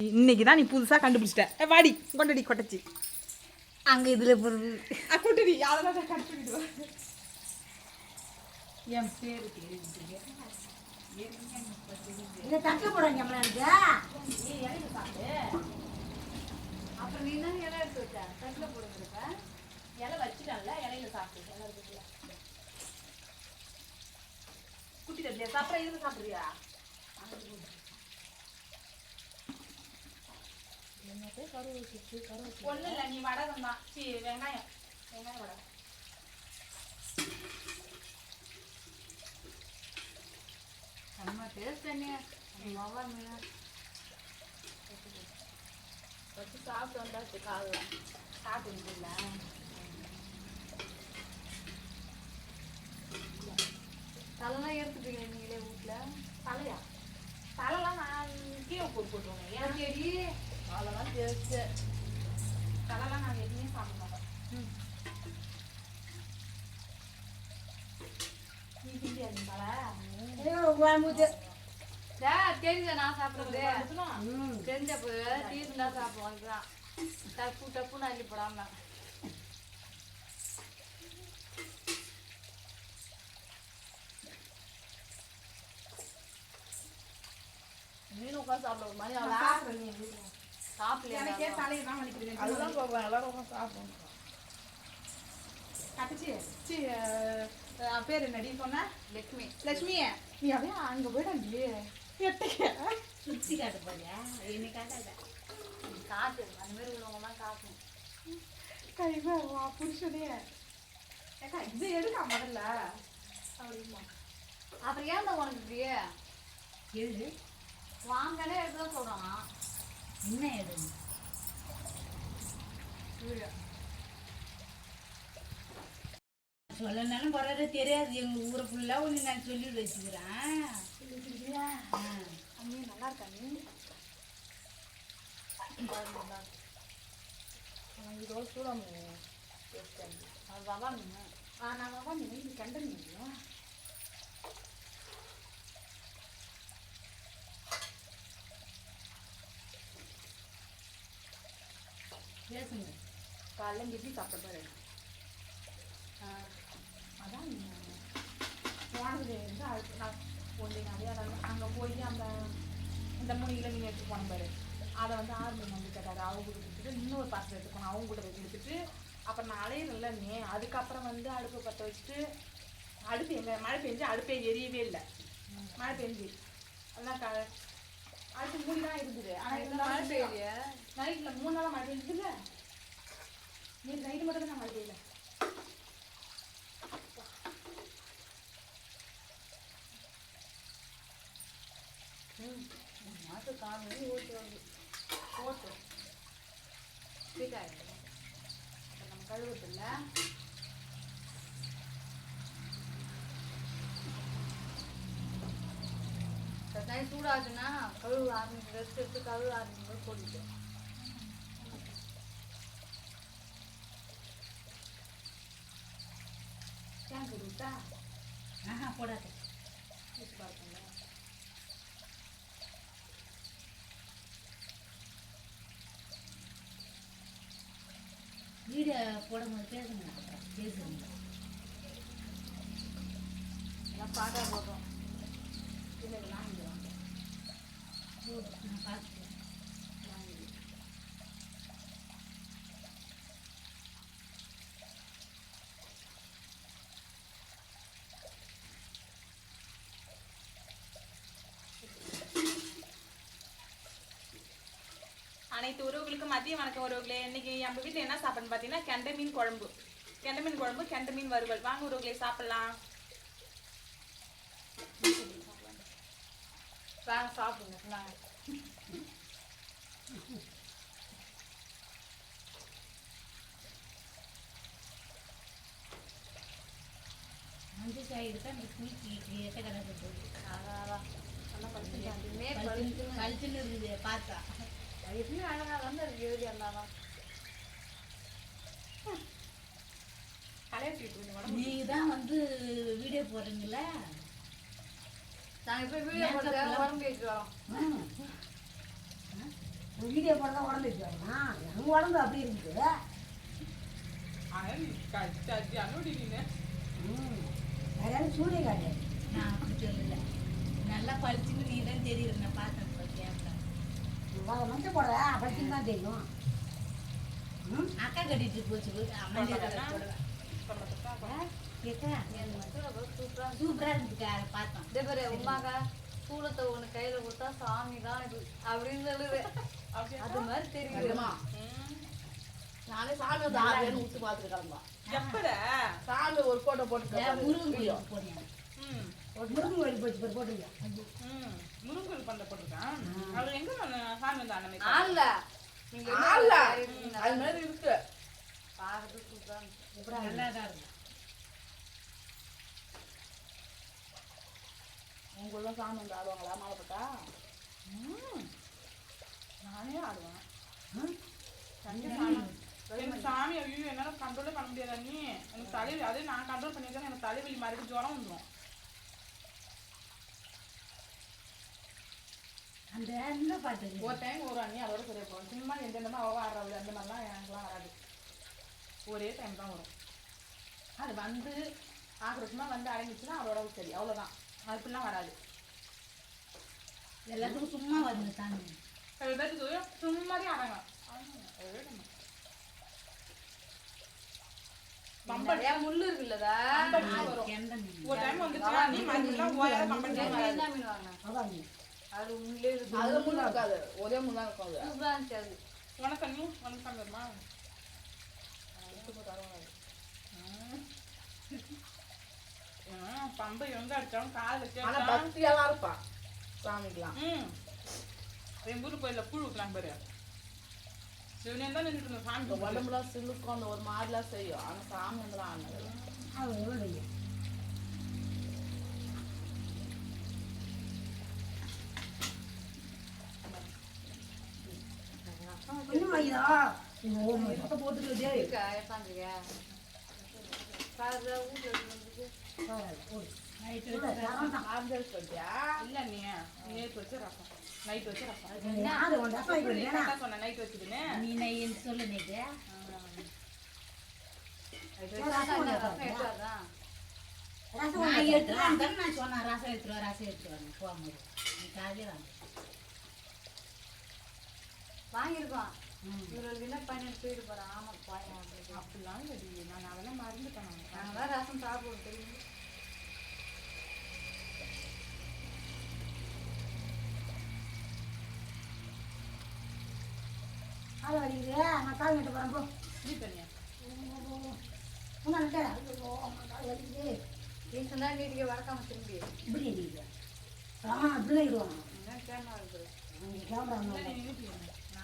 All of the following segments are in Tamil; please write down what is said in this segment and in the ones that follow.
இன்னைக்கு தான் நீ புதுசாக கண்டுபிடிச்சிட்ட. வாடி கொண்டடி கொட்டச்சி. அங்கே இதில் பொருள் கொட்டடி அதெல்லாம் கட் பண்ணிட்டு வா. என் பேரு தெரியுது இல்லை தட்டு போடாங்க நம்மளுக்கு அப்புறம் நீ தான் இலை எடுத்து வச்ச? தட்டில் போடுங்க இலை வச்சுட்டான்ல இலையில சாப்பிட்டு இலை இருக்குல்ல குட்டி தட்டியா? சாப்பிட்ற இதுல சாப்பிட்றியா? ஒன்றும் இல்லை நீ வடகம் தான். சி வெங்காயம். வெங்காயம் வடகம். செம்ம டேஸ்ட் என்ன மாவா மீன் வச்சு சாப்பிட்டு வந்தாச்சு காலைல சாப்பிட்டுல தலைலாம் எடுத்துட்டீங்க நீங்களே வீட்டில் தலையா? தலைலாம் நான் கீழே போட்டு போட்டுருவேன். ஏன்? செடி அவ்வளோதான் டேஸ்ட்டு தலைலாம் நாங்கள் எதுவுமே சாப்பிட மாட்டோம் நீ திண்டியா நீ தலை தெரிஞ்ச நான் சாப்பிட்றது ம். தெரிஞ்ச போய் டீ இருந்தா சாப்பிடுவோம் அதுதான் டப்பு டப்புன்னு அள்ளி போடாம மீன் உட்காந்து சாப்பிட ஒரு மணி அவ்வளோ சாப்பிடல தலையை தான் வலிக்குது. அதுதான் போவேன். எல்லாரும் சாப்பிடுவோம் கட்டச்சி சி பேர் என்னடி? சொன்ன? லட்சுமி லட்சுமி நீ அப்படியே அங்கே போயிடாண்டி. எட்டைக்க. சுத்தி காட்டு போறியா? என்ன காட்டாத. காட்டு. அந்த மாதிரி உள்ளவங்க தான் காட்டும். கைவா வா புருஷனே. ஏக்கா இது எடுக்கா முதல்ல? அப்படிமா அப்புறம் ஏன் தான் உனக்கு இப்படியே? எழுது வாங்கனே எடுத்து சொல்றான் என்ன எழுது சொல்லனாலும் பரவாயில்ல தெரியாது. எங்க ஊரை ஃபுல்லா ஒன்று நான் சொல்லி வச்சுக்கிறேன். ஆ. அம்மி நல்லா இருக்கா நீ இதோட சூடாம அது வவா மீன் ஆ நான் வா நீ இது கண்ட பேசுங்க காலைல இட்லி சாப்பிட்ட பாரு அதான் போனது வந்து அது நான் ஒன்று நிறையா அங்கே போய் அந்த இந்த மூணு கிலோ மீன் எடுத்து போன பாரு அதை வந்து ஆறு மீன் வந்து கேட்டாரு அவங்க கூட கொடுத்துட்டு இன்னொரு பாத்திரம் எடுத்து போனோம் அவங்க கூட போய் கொடுத்துட்டு அப்புறம் நான் அலையிறல நீ அதுக்கப்புறம் வந்து அடுப்பு பற்ற வச்சுட்டு அடுப்பு எங்க மழை பெஞ்சு அடுப்பே எரியவே இல்லை மழை பெஞ்சு அதான் க அடுப்பு மூடி தான் இருந்தது ஆனால் மழை பெய்யலையே நைட்டில் மூணு நாளாக மழை பெஞ்சதுல நேற்று நைட்டு மட்டும் தான் நான் மழை பெய்யல. மாசம் காலையில் ஓட்டு வருது. போட்டு ஸ்வீட் இப்போ நம்ம கழுவுறதில்ல? சூடாகுதுன்னா கழுவு ஆரம்பிச்சு ரெஸ்ட் எடுத்து கழுவு ஆரம்பிச்சு போட்டுட்டு. ஏன் கொடுத்தா ஆஹா போடாத. வீடியோ போடும்போது பேசுங்க பேசுங்க. எல்லாம் பாட்டா போட்டோம் இல்லை வாங்கிடுவாங்க நான் பார்த்துட்டேன் அனைத்து உறவுகளுக்கும் மதிய வணக்கம் உறவுகளே. இன்னைக்கு நம்ம வீட்டில் என்ன சாப்பிடணும் பார்த்தீங்கன்னா கெண்டை மீன் குழம்பு. கெண்டை மீன் குழம்பு கெண்டை மீன் வறுவல். வாங்க உறவுகளே சாப்பிடலாம். வாங்க சாப்பிடுங்க. நாங்க மஞ்சள் சாய் எட்ட பளிச்சுன்னு இருக்குது பார்த்தா எப்பயும் அழகா தான் இருக்கு எழுதி எல்லாம் கலையை தூக்கிட்டு கொஞ்சம் உடம்பு நீங்க தான் வந்து வீடியோ போடுறீங்களா நாங்க போய் வீடியோ போட்டு உடம்பு கேட்டு வரோம். வீடியோ போட உடம்பு வச்சுருவாங்க எங்கள் உடம்பு அப்படி இருக்குது சூரிய காட்டு நான். அப்படி சொல்லல. நல்லா பளிச்சுன்னு நீ தான் தெரியுது நான் இப்போ கேமரா மஞ்சள் போடுற அப்படி தான் தெரியும். ம்? அக்கா கட்டிட்டு போச்சு சூப்பரா இருந்துக்கா பார்த்தோம். இதே பாரு உமாக்கா சூளத்தை ஒண்ணு கையில கொடுத்தா சாமி தான் இது அப்படின்னு சொல்லுது. அது மாதிரி தெரியுமா ம். நானே சாமி வந்து ஆடுவேன்னு ஊத்து பார்த்துட்டு கிளம்பா எப்படா சாமி ஒரு போட்டோ போட்டு முருகன் கோயிலுக்கு போனேன். ம் ஒரு முருகன் கோயில் போச்சு பேர் போட்டுருங்க. ம் முருங்கல் பண்ண போட்டிருக்கான். அவர் எங்க சாமி வந்து அண்ணன் ஆள்ல ஆள்ல? அது மாதிரி இருக்கு. பார்க்கறது சூப்பரா இருந்துச்சு. நல்லா தான் சாமி வந்து ஆடுவாங்களா? மாலை போட்டா? ம். நானே ஆடுவேன். எனக்கு சாமி ஐயோ என்னால கண்ட்ரோலே பண்ண முடியாதா நீ? எனக்கு தலைவலி. அதே நான் கண்ட்ரோல் பண்ணியிருக்கேன் எனக்கு தலைவலி மறுபடியும் ஜுரம் வந்துடும் அந்த என்ன பாட்டு ஒரு டைம் ஒரு அண்ணி அதோட சரியா போகும் சும்மா எந்தெந்தமா அவ ஆடுறாள் அந்த மாதிரிலாம் எனக்குலாம் வராது. ஒரே டைம் தான் வரும். அது வந்து ஆக்ரோஷமா வந்து அடங்கிச்சுன்னா அதோட சரி அவ்வளோதான் அது இப்படிலாம் வராது. எல்லாத்துக்கும் சும்மா வந்து சாமி சில பேருக்கு சும்மாவே அடங்கும் நிறைய முள்ளு இருக்குல்லதா ஒரு டைம் என்ன மீன்? வாங்க அது அதுல முள்ளு இருக்காது. ஒரே முள்ளு இருக்கும் அது சூப்பரா இருந்துச்சு அது அண்ணி உனக்கு சாமி வருமா. பம்பை எங்க அடிச்சாலும் கால் ஆனா வச்சு பக்தியெல்லாம் இருப்பா. சாமிக்கலாம். ம். எங்க ஊர் கோயில்ல கூழ் ஊத்துறாங்க பாரு. சிவனே தான் நின்றுட்டு இருந்தோம் சாமி. உடம்புலாம் சிலுக்கும் அந்த ஒரு மாதிரிலாம் செய்யும். ஆனா சாமி வந்து ஆனது அவன் எவ்வளோ எடுத்துட்டு வந்தேன் நான் சொன்னேன் ரசம் எடுத்துருவா ரசம் எடுத்துருவாங்க போகும்போது நீ காலையே வாங்க வாங்கியிருக்கோம். இவருக்கு என்ன பண்ணிட்டு போயிட்டு போறான் ஆமா போயேன் அப்படின்னு அப்படிலாம் நான் அதெல்லாம் மறந்துட்டேன் நான். நாங்க தான் ரசம் சாப்பிடுவோம் தெரியும்? காலை வலிக்குது. நான் கால் நட்டு போகிறேன் போ. நட்டு ஐயோ அம்மா கால் வலிக்குது. தான் வீட்டுக்கு வளர்க்காம திரும்பி இப்படி இருக்குது ஆ இப்படி இடுவாங்க கேமரா கேமரா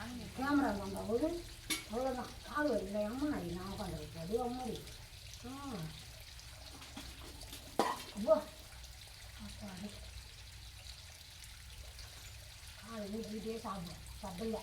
நீ நின்னுட்டு நானும் கேமரா வந்தபோது அவ்வளோதான் பால் வலிக்குது அம்மா நான் உட்காந்து அது அம்மாடி ஆ அப்போ அப்பாடி கால் ஊற்றிக்கிட்டே சாப்பிடும் சப்பையா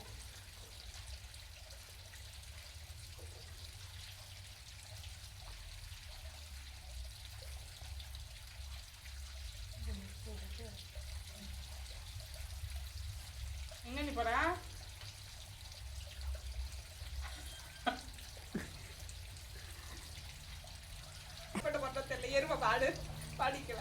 எருமை பாடு. பாடிக்கல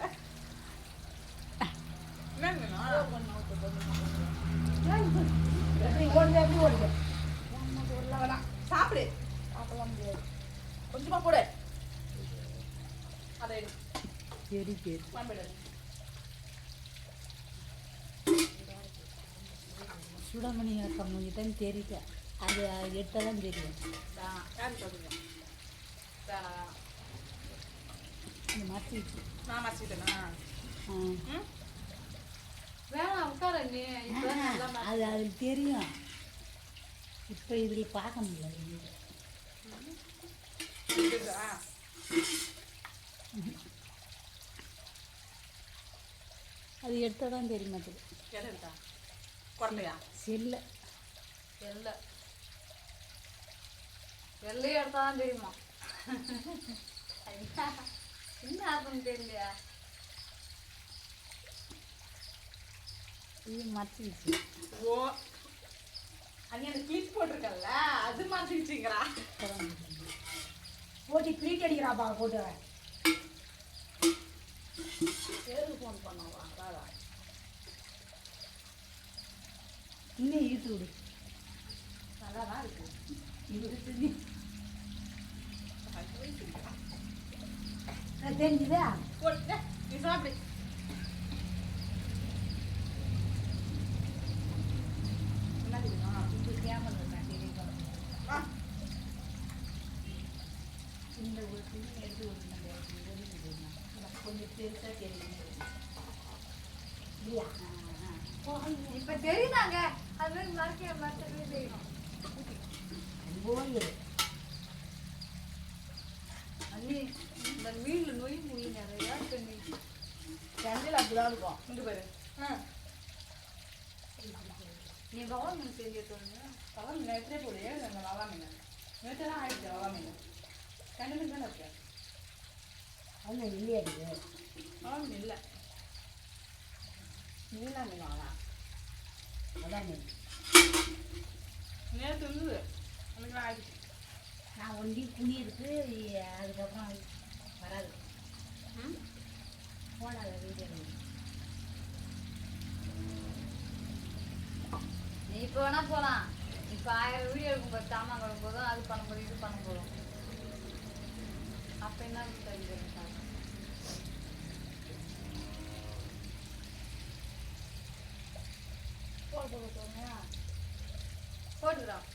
சாப்பிடு. கொஞ்சமா போடு. அதை சரி பம்பிடு சுடமணி கம்மிக்கிட்டன்னு தெரியல அது எடுத்தால் தான் தெரியும் தான் யாரு சொல்றீங்க வேணாம் வேணாம் இந்த மாதிரி நான் மறைச்சிட்டேனா ஆ. ம்? வேணாம் உட்கார நீ அது அதுக்கு தெரியும். இப்போ இதில் பார்க்க முடியாது? அது எடுத்தால் தான் தெரிய மாட்டேது எது இருக்கா கொட்டையா செல்ல. எல்லை எல்லையே எடுத்தா தான் தெரியுமா? என்ன என்ன ஆகுன்னு தெரியலையா? இது மறைச்சிருச்சு ஓ அண்ணி அந்த கிளிப் போட்டிருக்கல்ல? அது மாத்திடுச்சுங்கிறா. போட்டு கிளீட் அடிக்கிறாப்பா போட்டு பேருக்கு ஃபோன் பண்ணவா? வாடா இன்னும் இழுத்து விடு. நல்லா தான் இருக்கு அது தெரிஞ்சுதா? போட்டு நீ சாப்பிடு. இந்த ஒரு துணி எடுத்து ஒரு கொஞ்சம் பெருசாக தெரியும் இல்லையா இப்போ தெரியுதாங்க? அது மாதிரி மறக்க மறக்கவே செய்யணும் போய் அண்ணி இந்த மீன் நொய் மொழி அப்படிதான் இருக்கும் பாரு ஆ நீ பவன் மீன் செஞ்சு தோணுங்க பழம் நேற்றே போடு அந்த வவா மீன் நேற்று ஆயிடுச்சு வவா மீன் ரெண்டு மீன் தானே இருக்கு அது இல்லையா இது வவா மீன் இல்லை மீனா மீன் வாங்கலாம் அதான் நீ நேற்று இருந்தது அன்னைக்கு ஆயிடுச்சு நான் ஒண்டி குனி இருக்கு அதுக்கப்புறம் வராது. போடாத வீடியோ நீ இப்போ வேணா போகலாம் இப்போ ஆயிரம் வீடியோ இருக்கும் போது சாமான் கழுவும் போதும் அது பண்ண போதும் இது பண்ண போதும் அப்போ என்ன தெரியுது போட்டு போட்டுக்கிறோம்.